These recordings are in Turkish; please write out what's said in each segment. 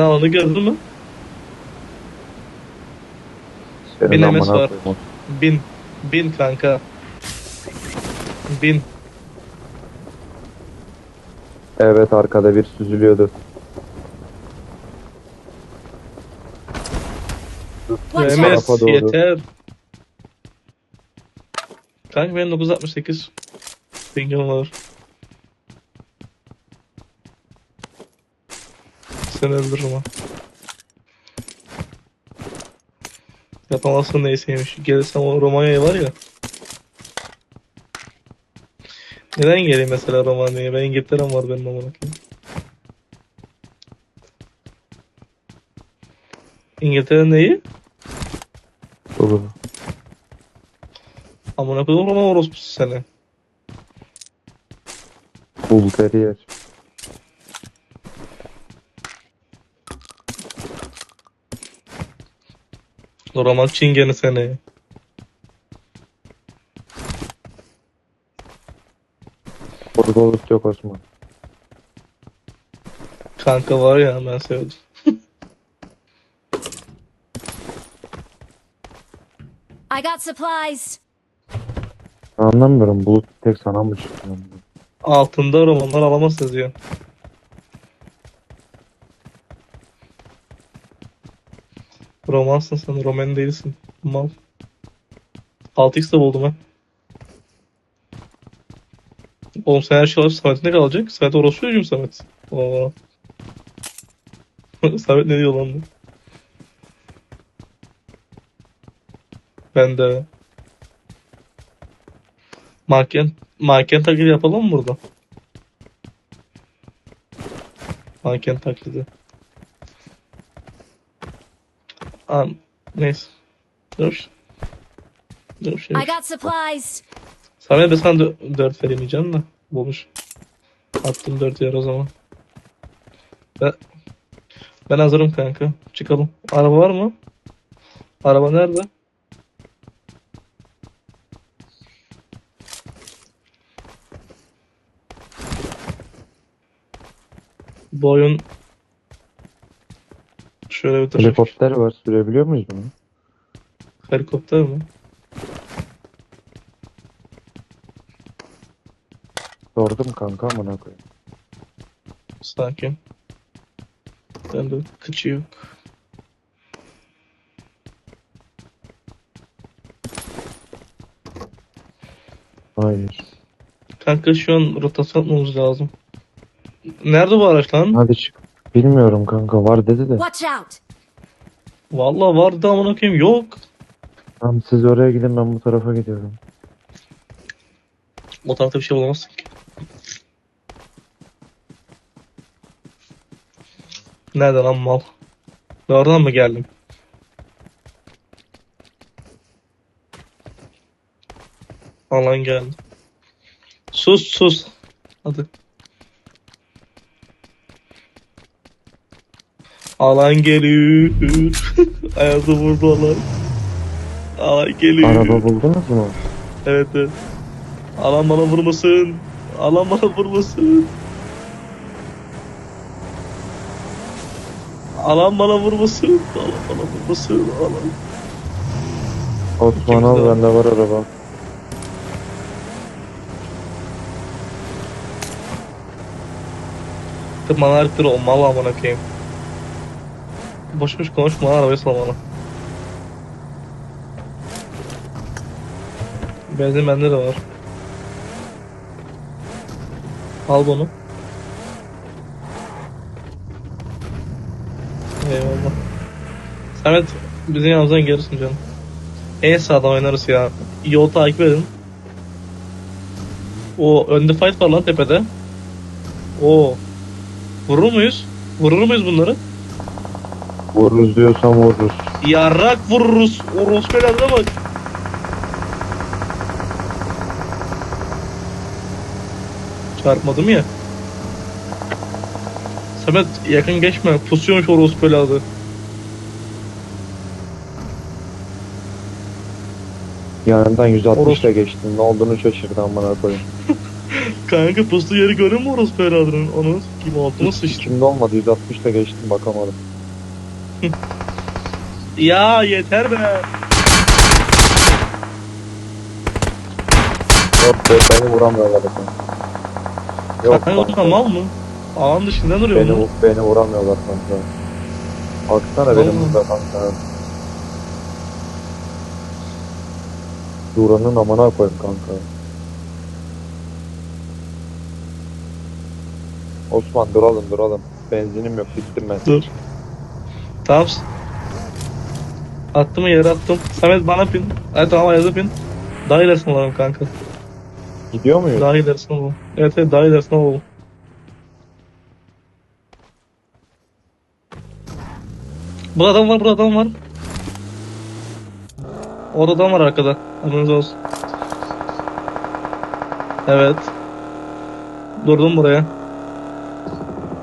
Alanı gördün mü? Senin amına var. koyayım. Bin. Bin kanka. Bin. Evet arkada bir süzülüyordu. Watch MS Tarafa doğru. yeter. Kanka benim 968. Pingim var. Seni öldürürüm ha. Yapamazsın neyseymiş. Gelirsem o Romanya'ya var ya. Neden geleyim mesela Romanya'ya? Ben İngiltere'm var benim amına. İngiltere neyi? Dur. Amına koyayım Roma orospusu seni. Bull Roman çingeni seni. Korkuluk yok Osman. Kanka var ya ben sevdim. I got supplies. Anlamıyorum. Bulut tek sana mı bu? Altında romanlar alamaz yazıyor. Romansın sen, roman değilsin. Mal. 6x de buldum ben. Oğlum sen her şey alırsa Samet ne kalacak? Samet orospu çocuğum Samet. Oo. Samet ne diyor lan bu? Ben de. Manken, manken taklidi yapalım mı burada? Manken taklidi. Aa, neyse. Dur. Dur şey. I got supplies. Samet ben sana 4 veremeyeceğim de. Bulmuş. Attım 4 yer o zaman. Ben, ben hazırım kanka. Çıkalım. Araba var mı? Araba nerede? Bu oyun şöyle bir trafik. Helikopter var. Sürebiliyor muyuz bunu? Helikopter mi? Sordum kanka amına koyayım. Sakin. Ben de kıçı yok. Hayır. Kanka şu an rotasyon atmamız lazım. Nerede bu araç lan? Hadi çık. Bilmiyorum kanka var dedi de. Watch out. Vallahi vardı amına koyayım yok. Tamam siz oraya gidin ben bu tarafa gidiyorum. O tarafta bir şey bulamazsın ki. Nereden lan mal? Ben oradan mı geldim? Alan geldi. Sus sus. Hadi. Alan geliyor. Ayazı vurdu alan. Alan geliyor. Araba buldunuz mu? Evet evet. Alan bana vurmasın. Alan bana vurmasın. Alan bana vurmasın. Alan bana vurmasın. Alan. Osman al bende var araba. Tırmanarak o mal amına koyayım. Boş boş konuşma lan arabayı sal bana. Benzin bende de var. Al bunu. Eyvallah. Samet bizim yanımızdan gelirsin canım. En sağdan oynarız ya. Yol takip edin. O önde fight var lan tepede. O Vurur muyuz? Vurur muyuz bunları? Vururuz diyorsan vururuz. Yarrak vururuz. Orospu evladına bak. Çarpmadım ya. Samet yakın geçme. Pusuyormuş orospu evladı. Yanından 160 Orospu. ile geçtin. Ne olduğunu şaşırdı amına koyayım. Kanka pustu yeri görüyor mu orası böyle adının? Onu kim altına sıçtı. Şimdi olmadı 160 da geçtim bakamadım. Ya yeter be. Yok be beni vuramıyorlar efendim. Yok Kanka kanka. mal mı? Alan dışında duruyor Beni, mu? beni vuramıyorlar kanka. Baksana benim burada kanka. Duran'ın amına koyayım kanka. Osman duralım duralım. Benzinim yok bittim ben. Dur. Tamam. Attım yere attım. Samet bana pin. Evet tamam ayazı pin. Daha ilerisine alalım kanka. Gidiyor muyuz? Daha ilerisine alalım. Evet evet daha ilerisine alalım. Burada adam var burada adam var. Orada adam var arkada. Haberiniz olsun. Evet. Durdum buraya.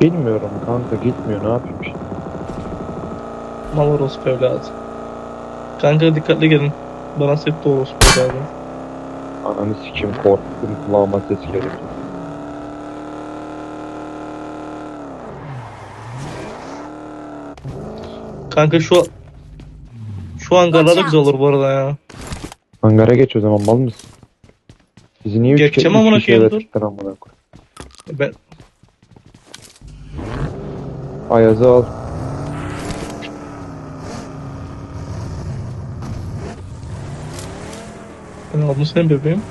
Bilmiyorum kanka gitmiyor ne yapayım şimdi. Mal orospu evladı. Kanka dikkatli gelin. Bana sekti orospu evladı. Ananı sikim korktum kulağıma ses geliyor. Kanka şu şu hangarlar da güzel olur bu arada ya. Hangara geç o zaman mal mısın? Bizi niye üç Geçeceğim kere amına üç koyayım, dur. amına koy. Ben Ayaz'ı al. Aldım senin bebeğim.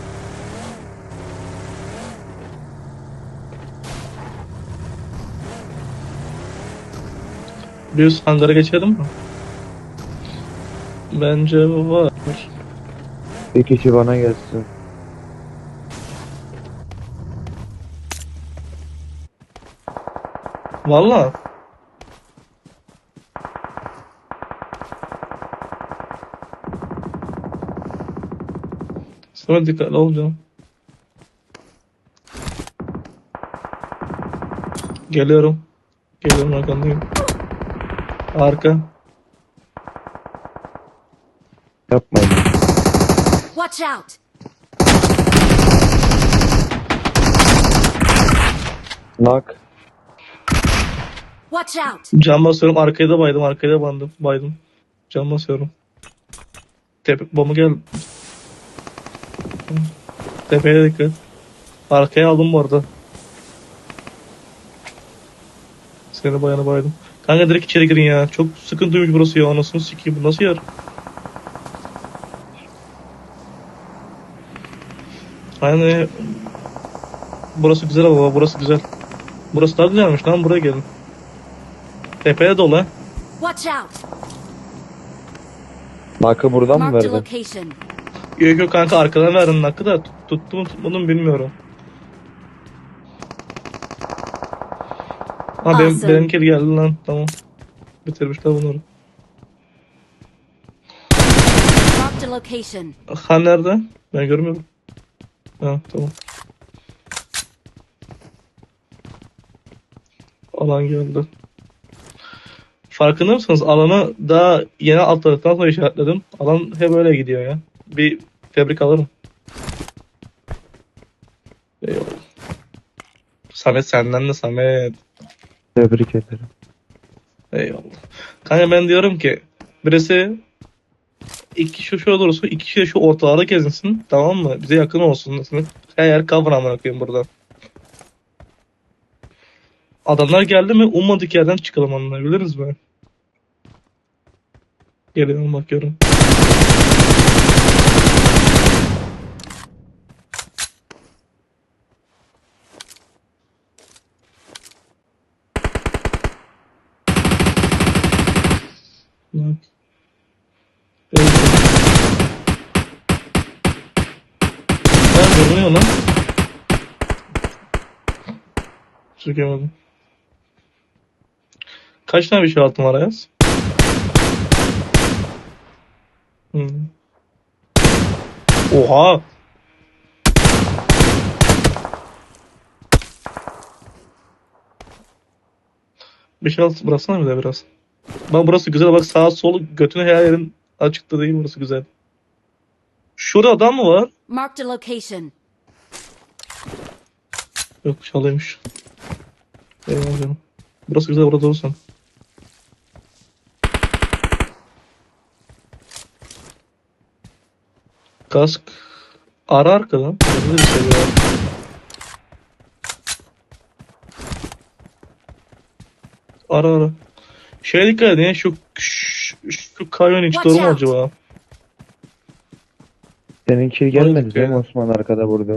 Bir üst hangara geçelim mi? Bence var. Bir kişi bana gelsin. Valla. Sonra dikkatli olacağım. Geliyorum. Geliyorum arkandayım. Arka. Yapmayın. Watch out! Nak. Watch out! Cam basıyorum. Arkaya da baydım. Arkaya da bandım. Baydım. Cam basıyorum. Tepe, bomba gel. Tepeye dikkat. Arkaya aldım bu arada. Seni bayana baydım. Kanka direkt içeri girin ya. Çok sıkıntıymış burası ya. Anasını sikeyim. Bu nasıl yer? Hani burası güzel ama burası güzel. Burası daha güzelmiş lan buraya gelin. Tepeye dolu ha. Watch out! Nak'ı buradan mı Marked a verdin? location. Yok yok kanka arkadan verdim nakı da tut- tuttu mu tutmadı mı bilmiyorum. Ha benim, Awesome. benimki geldi lan tamam. Bitirmişler bunları. Location. Ha nerede? Ben görmüyorum. Ha tamam. Alan geldi. Farkında mısınız? Alanı daha yeni atladıktan sonra işaretledim. Alan hep öyle gidiyor ya. Bir fabrik alırım. Eyvallah. Samet senden de Samet. Tebrik ederim. Eyvallah. Kanka ben diyorum ki birisi iki kişi şu olursa iki kişi şu ortalarda gezinsin tamam mı? Bize yakın olsun. Her yer cover amına koyayım buradan. Adamlar geldi mi ummadık yerden çıkalım anlayabiliriz mi? Geliyorum bakıyorum. Bak. Evet. Ben görünüyor lan. Çekemedim. Kaç tane bir şey altın var Ayaz? Hmm. Oha! Bir şey alt bıraksana bir de biraz. Bak burası güzel bak sağ sol götüne her yerin açıkta değil burası güzel. Şurada adam mı var? Marked a location. Yok çalıymış. Eyvallah canım. Burası güzel burada olsan. Kask. Ara arkadan. Bir şey. Ara ara. Şeye dikkat edin ya şu şu, şu kayon hiç doğru mu acaba? Seninki gelmedi değil mi Osman arkada burada?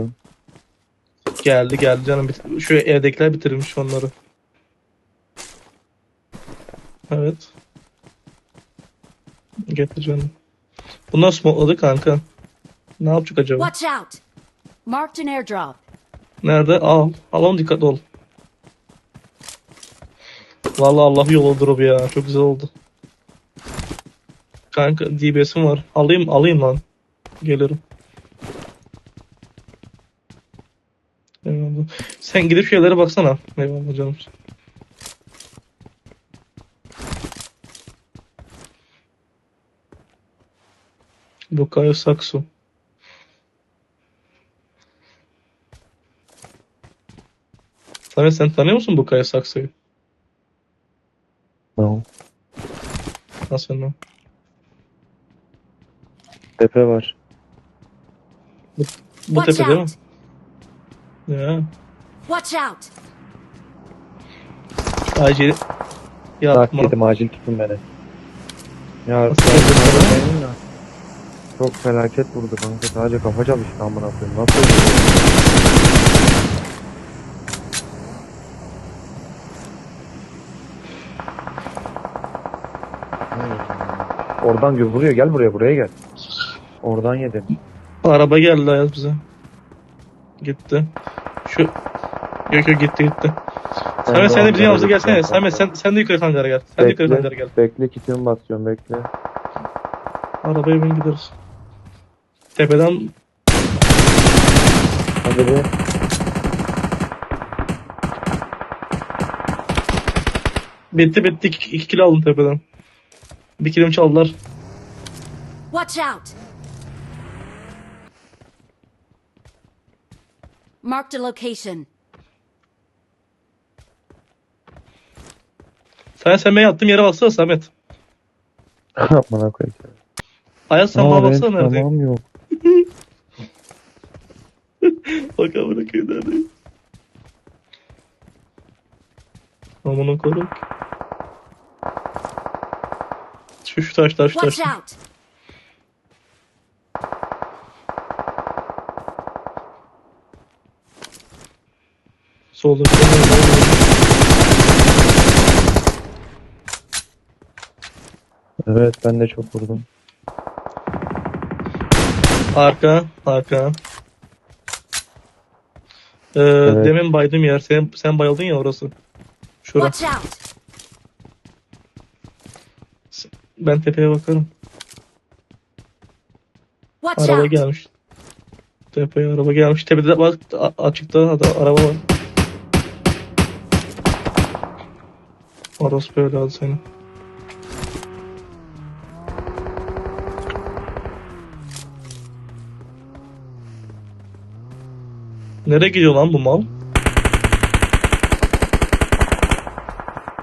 Geldi geldi canım. Şu evdekiler bitirmiş onları. Evet. Getir canım. Bunlar smokeladı kanka. Ne yapacak acaba? Watch out! Marked an airdrop. Nerede? Al. Al onu dikkatli ol. Vallahi Allah yolu drop ya. Çok güzel oldu. Kanka DBS'im var. Alayım alayım lan. Gelirim. Eyvallah. Sen gidip şeylere baksana. Eyvallah canım. Bukayo Saksu. Samet sen tanıyor musun Bukayo Saksu'yu? No. Nasıl lan? Tepe var. Bu Watch tepe değil mi? Ya. Watch out! Acil. Yapma. yedim acil tutun beni. Ya. Çok felaket vurdu kanka. Sadece kafa çalıştı amına koyayım. Nasıl oldu? Oradan gö- vuruyor. Gel buraya buraya gel. Oradan yedim. Araba geldi Ayaz bize. Gitti. Şu Yok yok gitti gitti. Samet sen de bizim yanımıza gelsene. Samet sen, sen de yukarı hangara gel. Sen de yukarı Bekle, gel. bekle kitimi basıyorum bekle. Arabaya bin gideriz. Tepeden Hadi be. bitti bitti 2 kilo aldım tepeden. Bir kilom çaldılar. Watch out! Marked a location. Sen sen beni attığım yere baksana Samet. Amına koyayım. Ayaz sen bana baksana neredeyim. Tamam yok. Bak amına koyayım neredeyim. Amına koyayım. Şu şu taş taş taş. Watch out! Solda. Evet ben de çok vurdum. Arka, arka. Ee, Evet. Demin baydım yer. Sen, sen bayıldın ya orası. Şura. Watch out! Ben tepeye bakarım. Watch Araba out! gelmiş. Tepeye araba gelmiş. Tepede bak a- açıkta da araba var. Orası böyle aldı seni. Nereye gidiyor lan bu mal?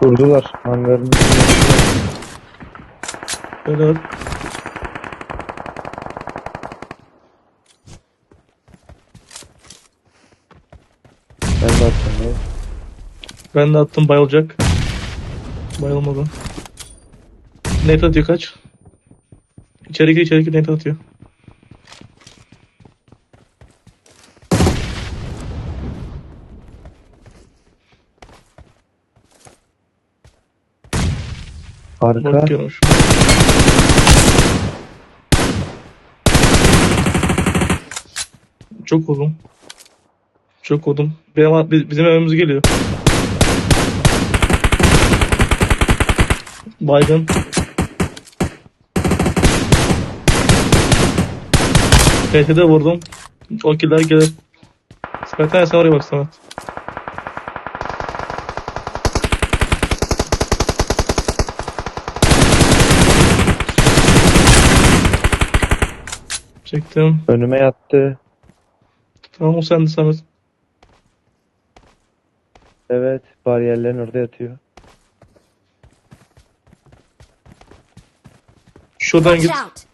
Vurdular. Hangarın. Böyle Ben de attım. ya. ben de attım bayılacak. Bayılmadı. Net atıyor kaç? İçeri gir içeri gir net atıyor. Arka. Çok vurdum. Çok vurdum. Benim, bi- bizim evimiz geliyor. Baygın. TT'de vurdum. O killer gelir. Zaten sen oraya bak Samet. Çektim. Önüme yattı. Tamam o sende Samet. Evet bariyerlerin orada yatıyor. Şuradan Watch git. out!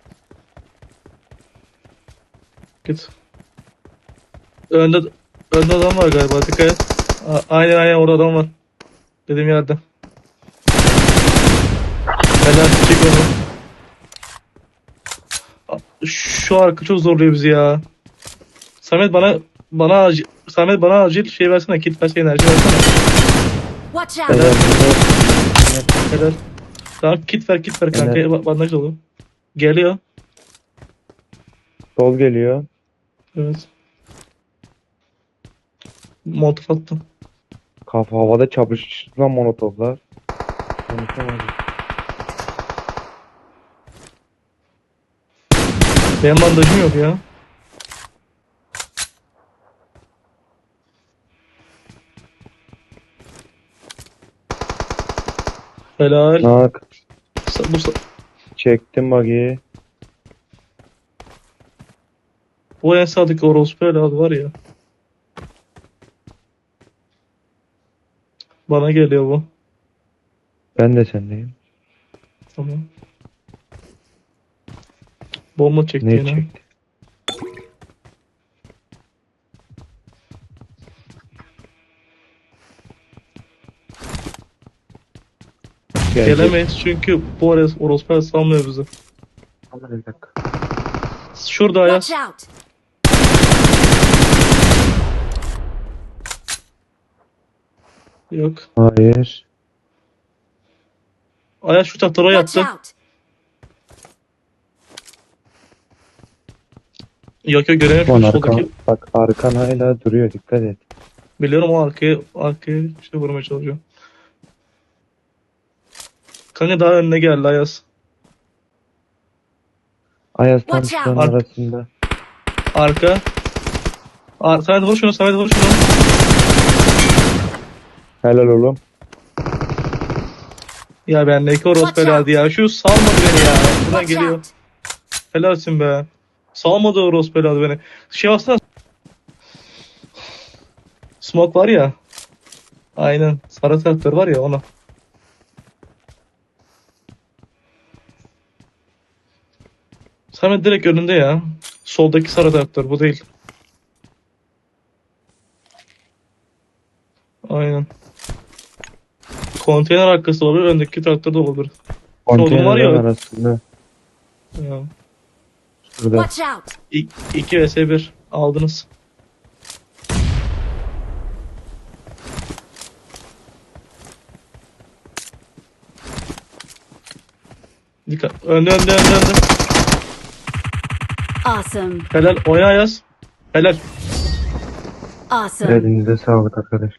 Git. Önde önde adam var galiba. Dikkat et. A- aynen aynen orada adam var. Dediğim yerde. Helal çek onu. Şu arka çok zorluyor bizi ya. Samet bana bana acil Samet bana acil şey versene kit versene enerji versene. Watch out! Helal. Tamam kit ver kit ver kanka Helal. ba- bandaj dolu. Geliyor. Sol geliyor. Evet. Molotof attım. Kafa havada çapıştıran monotoplar. Konuşamadım. Benim bandajım yok ya. Helal. Nak. Sa- Bu, sa- Çektim bug'i. bu en sağdaki orospu helal var ya. Bana geliyor bu. Ben de sendeyim. Tamam. Bomba çekti Ne yine. çekti? Gelecek. Gelemeyiz çünkü bu orası orospu salmıyor bizi. Ama bir dakika. Şurada. Watch out! Yok. Hayır. Ayaz şu tahtada Watch yattı. out! Yok yok göremiyorum. Lan Şu arkan, soldaki. bak arkan hala duruyor dikkat et. Biliyorum o arkaya, arkaya işte vurmaya çalışıyor. Kanka daha önüne geldi Ayaz. Ayaz tam Watch şuranın out. arasında. Arka. Ar Samet vur şunu, Samet vur şunu. Helal oğlum. Ya ben ne ki orospu Watch helaldi ya. Şu salmadı beni ya. Buradan Watch geliyor. out! Helalsin be. Salmadı orospu helaldi beni. Şey baksana. Smoke var ya. Aynen. Sarı traktör var ya ona. Samet direkt önünde ya. Soldaki sarı traktör bu değil. Aynen. Konteyner arkası olabilir, öndeki traktör de olabilir. Solun var ya. Arasında. Ya. Şurada. Watch out! 2 vs 1 aldınız. Dikkat. Önde önde önde önde. Awesome! Helal. Oyna yaz. Helal. Awesome! Elinize sağlık arkadaş.